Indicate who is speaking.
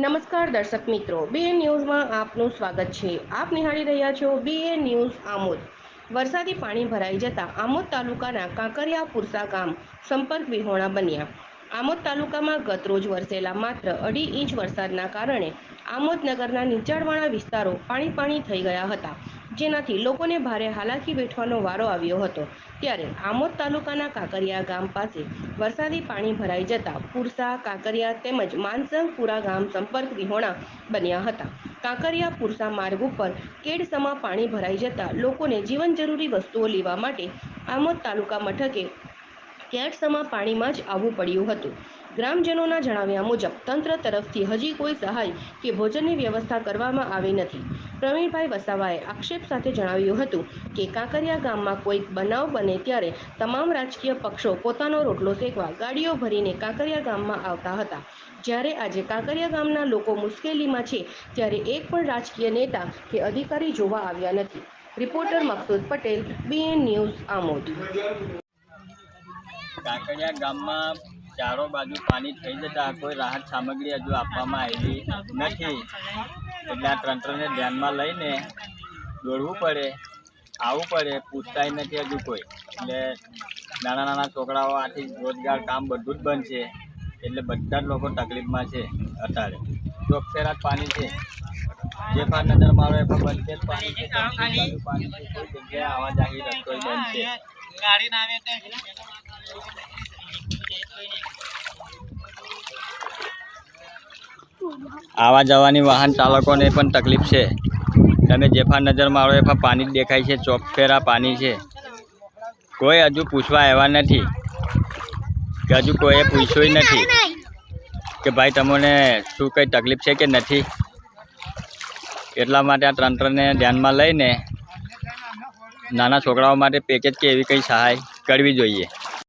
Speaker 1: નમસ્કાર દર્શક મિત્રો બીએન ન્યૂઝમાં આપનું સ્વાગત છે. આપ નિહાળી રહ્યા છો બીએ ન્યૂઝ આમોદ. વરસાદી પાણી ભરાઈ જતા આમોદ તાલુકાના કાંકરિયા પુરસા ગામ સંપર્ક વિહોણા બન્યા. આમોદ તાલુકામાં ગત રોજ વરસેલા માત્ર અઢી ઇંચ વરસાદના કારણે આમોદ નગરના નીચાણવાળા વિસ્તારો પાણી પાણી થઈ ગયા હતા. જેનાથી લોકોને ભારે હાલાકી વેઠવાનો વારો આવ્યો હતો. ત્યારે આમોદ તાલુકાના કાંકરિયા ગામ પાસે વરસાદી પાણી ભરાઈ જતા પુરસા, કાંકરિયા તેમજ માનસંગપુરા ગામ સંપર્ક વિહોણા બન્યા હતા. કાંકરિયા પુરસા માર્ગ ઉપર કેડસમાં પાણી ભરાઈ જતા લોકોને જીવન જરૂરી વસ્તુઓ લેવા માટે આમોદ તાલુકા મથકે કેડસમાં પાણીમાં જ આવવું પડ્યું હતું. ગ્રામજનોના જણાવ્યા મુજબ, તંત્ર તરફથી હજી કોઈ સહાય કે ભોજનની વ્યવસ્થા કરવામાં આવી નથી. પ્રવીણભાઈ વસાવાએ આક્ષેપ સાથે જણાવ્યું હતું કે, કાંકરિયા ગામમાં કોઈક બનાવ બને ત્યારે તમામ રાજકીય પક્ષો પોતાનો રોટલો શેકવા ગાડીઓ ભરીને કાંકરિયા ગામમાં આવતા હતા. જ્યારે આજે કાંકરિયા ગામના લોકો મુશ્કેલીમાં છે, ત્યારે એક પણ રાજકીય નેતા કે અધિકારી જોવા આવ્યા નથી. Reporter Maqsood Patel BN news Amod.
Speaker 2: Kankaria ગામમાં ચારો બાજુ પાણી થઈ જતા કોઈ રાહત સામગ્રી હજુ આપવામાં આવી નથી. એટલે આ તંત્રને ધ્યાનમાં લઈને દોડવું પડે, આવવું પડે, પૂછતાય નથી હજુ કોઈ. એટલે નાના નાના છોકરાઓ આથી રોજગાર કામ બધું જ બંધ છે. એટલે બધા જ લોકો તકલીફમાં છે અત્યારે. ચોકસેરા જ પાણી છે. જે પણ નજર મારો એ પણ બંધ છે. પાણી છે આવા જાગી રસ્તો બંધ છે. આવા જવાની વાહન ચાલકોને પણ તકલીફ છે. તમે જેફા નજર મારો એફા પાણી જ દેખાય છે. ચોકફેરા પાણી છે. કોઈ હજુ પૂછવા આવ્યા નથી. કે હજુ કોઈએ પૂછ્યું નથી. કે ભાઈ, તમને શું કંઈ તકલીફ છે કે નથી? એટલા માટે આ તંત્રને ધ્યાનમાં લઈને નાના છોકરાઓ માટે પેકેજ કે એવી કંઈ સહાય કરવી જોઈએ.